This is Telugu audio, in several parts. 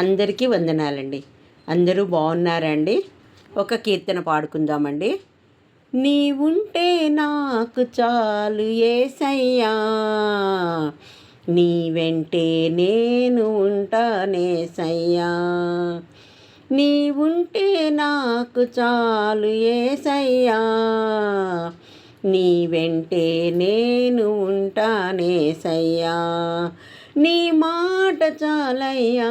అందరికీ వందనాలండి. అందరూ బాగున్నారండి? ఒక కీర్తన పాడుకుందామండి. నీవుంటే నాకు చాలు ఏసయ్యా. నీ వెంటే నేను ఉంటానేసయ్యా నీవుంటే నాకు చాలు ఏసయ్యా. నీ వెంటే నేను ఉంటానేసయ్యా నీ మాట చాలయ్యా.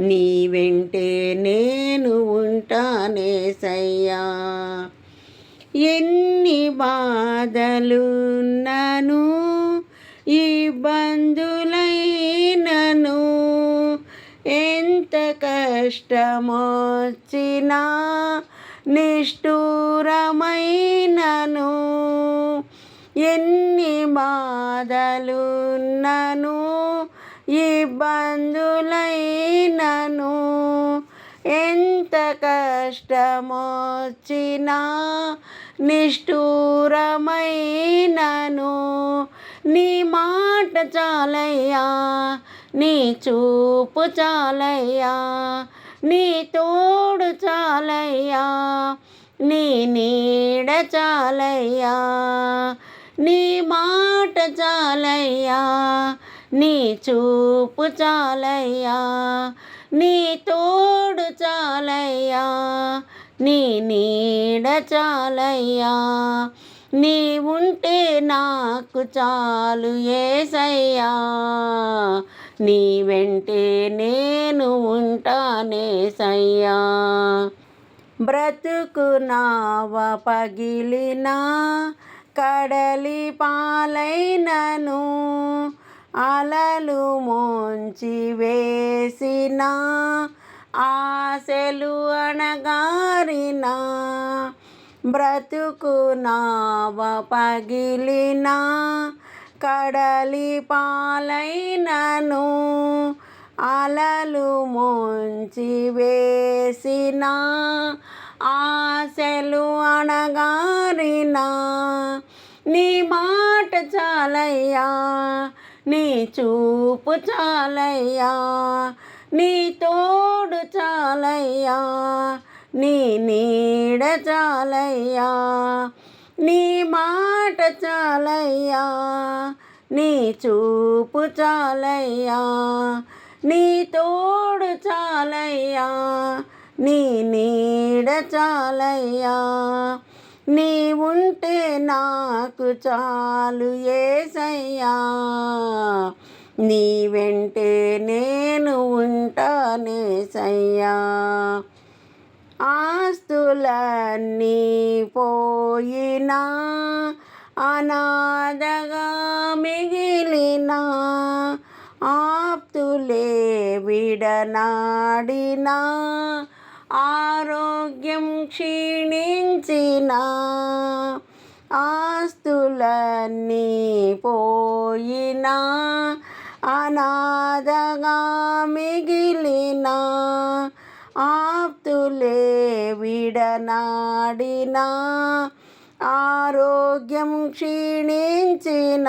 నీ వెంటే నేను ఉంటానే సయ్యా. ఎన్ని బాధలున్నను ఇబ్బందులైనను ఎంత కష్టమొచ్చినా నిష్ఠూరమైనను. ఎన్ని బాధలున్నను ఇబ్బందులైనను ఎంత కష్టమొచ్చినా నిష్ఠూరమైనను నీ మాట చాలయ్యా నీ చూపు చాలయ్యా నీ తోడు చాలయ్యా నీ నీడ చాలయ్యా నీ మాట చాలయ్యా నీ చూపు చాలయ్యా నీ తోడు చాలయ్యా నీ నీడ చాలయ్యా నీ ఉంటే నాకు చాలు ఏసయ్యా నీ వెంటే నేను ఉంటానేసయ్యా బ్రతుకు నావ పగిలినా కడలి పాలైనను అలలు మోంచి వేసిన ఆశలు అణగారిన బ్రతుకు నావ పగిలిన కడలి పాలైనను అలలు ముంచి వేసిన ఆశలు అణగారిన. నీ మాట చాలయ్యా నీ చూపు చాలయ్యా నీ తోడు చాలయ్యా నీ నీడ చాలయ్యా నీ మాట చాలయ్యా నీ చూపు చాలయ్యా నీ తోడు చాలయ్యా నీ నీడ చాలయ్యా. నీ ఉంటే నాకు చాలు ఏసయ్యా. నీ వెంటే నేను ఉంటానేసయ్యా ఆస్తులన్నీ పోయినా అనాథగా మిగిలిన ఆప్తులే విడనాడినా. ఆరోగ్యం క్షీణించిన ఆస్తులన్నీ పోయినా అనాథగా మిగిలిన ఆప్తులే విడనాడిన ఆరోగ్యం క్షీణించిన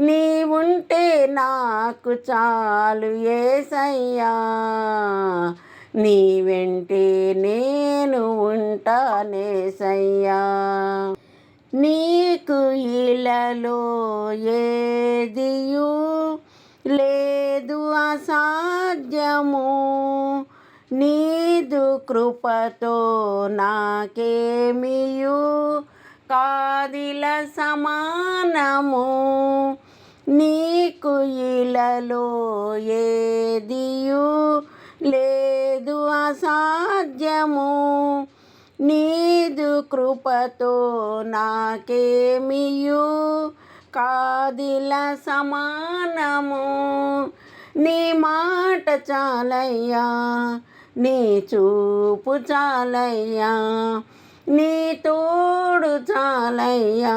నీ ఉంటే నాకు చాలు ఏసయ్యా. నీ వెంటే నేను ఉంటానేసయ్యా నీకు ఇలలో ఏదియు లేదు అసాధ్యము. నీదు కృపతో నాకేమియు కాదిల సమానము. నీకు ఇలలో ఏదియు లేదు అసాధ్యము. నీదు కృపతో నాకేమియు కాదిల సమానము. నీ మాట చాలయ్యా నీ చూపు చాలయ్యా నీ తోడు చాలయ్యా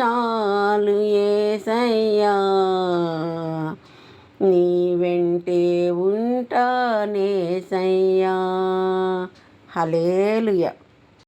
చాలు ఏసయ్యా. నీ వెంటే ఉంటానేసయ్యా. హలేలుయా